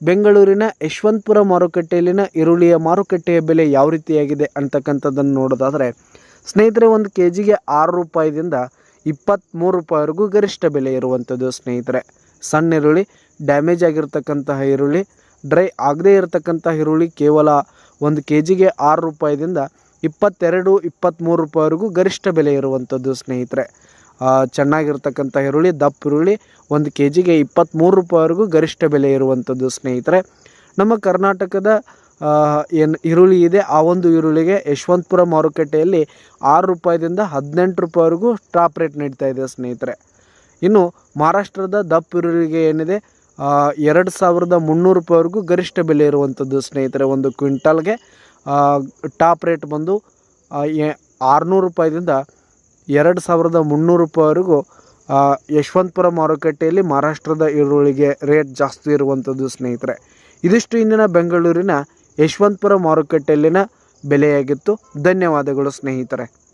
ಬೆಂಗಳೂರಿನ ಯಶವಂತಪುರ ಮಾರುಕಟ್ಟೆಯಲ್ಲಿನ ಈರುಳ್ಳಿಯ ಮಾರುಕಟ್ಟೆಯ ಬೆಲೆ ಯಾವ ರೀತಿಯಾಗಿದೆ ಅಂತಕ್ಕಂಥದ್ದನ್ನು ನೋಡೋದಾದರೆ, ಸ್ನೇಹಿತರೆ, ಒಂದು ಕೆ ಜಿಗೆ ಆರು ರೂಪಾಯಿದಿಂದ ಇಪ್ಪತ್ತ್ಮೂರು ರೂಪಾಯಿವರೆಗೂ ಗರಿಷ್ಠ ಬೆಲೆ ಇರುವಂಥದ್ದು ಸ್ನೇಹಿತರೆ. ಸಣ್ಣ ಈರುಳ್ಳಿ, ಡ್ಯಾಮೇಜ್ ಆಗಿರ್ತಕ್ಕಂತಹ ಈರುಳ್ಳಿ, ಡ್ರೈ ಆಗದೇ ಇರತಕ್ಕಂಥ ಈರುಳ್ಳಿ ಕೇವಲ ಒಂದು ಕೆ ಜಿಗೆ ಆರು ರೂಪಾಯಿದಿಂದ ಇಪ್ಪತ್ತೆರಡು ಇಪ್ಪತ್ತ್ಮೂರು ರೂಪಾಯಿವರೆಗೂ ಗರಿಷ್ಠ ಬೆಲೆ ಇರುವಂಥದ್ದು ಸ್ನೇಹಿತರೆ. ಚೆನ್ನಾಗಿರ್ತಕ್ಕಂಥ ಈರುಳ್ಳಿ, ದಪ್ಪ ಈರುಳ್ಳಿ ಒಂದು ಕೆ ಜಿಗೆ ಇಪ್ಪತ್ತ್ಮೂರು ರೂಪಾಯಿವರೆಗೂ ಗರಿಷ್ಠ ಬೆಲೆ ಇರುವಂಥದ್ದು ಸ್ನೇಹಿತರೆ. ನಮ್ಮ ಕರ್ನಾಟಕದ ಏನು ಈರುಳ್ಳಿ ಇದೆ, ಆ ಒಂದು ಈರುಳ್ಳಿಗೆ ಯಶವಂತಪುರ ಮಾರುಕಟ್ಟೆಯಲ್ಲಿ ಆರು ರೂಪಾಯಿದಿಂದ ಹದಿನೆಂಟು ರೂಪಾಯಿವರೆಗೂ ಟಾಪ್ ರೇಟ್ ನೀಡ್ತಾ ಇದೆ ಸ್ನೇಹಿತರೆ. ಇನ್ನು ಮಹಾರಾಷ್ಟ್ರದ ದಪ್ಪ ಈರುಳ್ಳಿಗೆ ಏನಿದೆ ಎರಡು ಸಾವಿರದ ಮುನ್ನೂರು ರೂಪಾಯಿವರೆಗೂ ಗರಿಷ್ಠ ಬೆಲೆ ಇರುವಂಥದ್ದು ಸ್ನೇಹಿತರೆ. ಒಂದು ಕ್ವಿಂಟಲ್ಗೆ ಟಾಪ್ ರೇಟ್ ಬಂದು ಆರುನೂರು ರೂಪಾಯಿದಿಂದ ಎರಡು ಸಾವಿರದ ಮುನ್ನೂರು ರೂಪಾಯಿವರೆಗೂ ಯಶವಂತಪುರ ಮಾರುಕಟ್ಟೆಯಲ್ಲಿ ಮಹಾರಾಷ್ಟ್ರದ ಈರುಳ್ಳಿಗೆ ರೇಟ್ ಜಾಸ್ತಿ ಇರುವಂಥದ್ದು ಸ್ನೇಹಿತರೆ. ಇದಿಷ್ಟು ಇಂದಿನ ಬೆಂಗಳೂರಿನ ಯಶವಂತಪುರ ಮಾರುಕಟ್ಟೆಯಲ್ಲಿನ ಬೆಲೆಯಾಗಿತ್ತು. ಧನ್ಯವಾದಗಳು ಸ್ನೇಹಿತರೆ.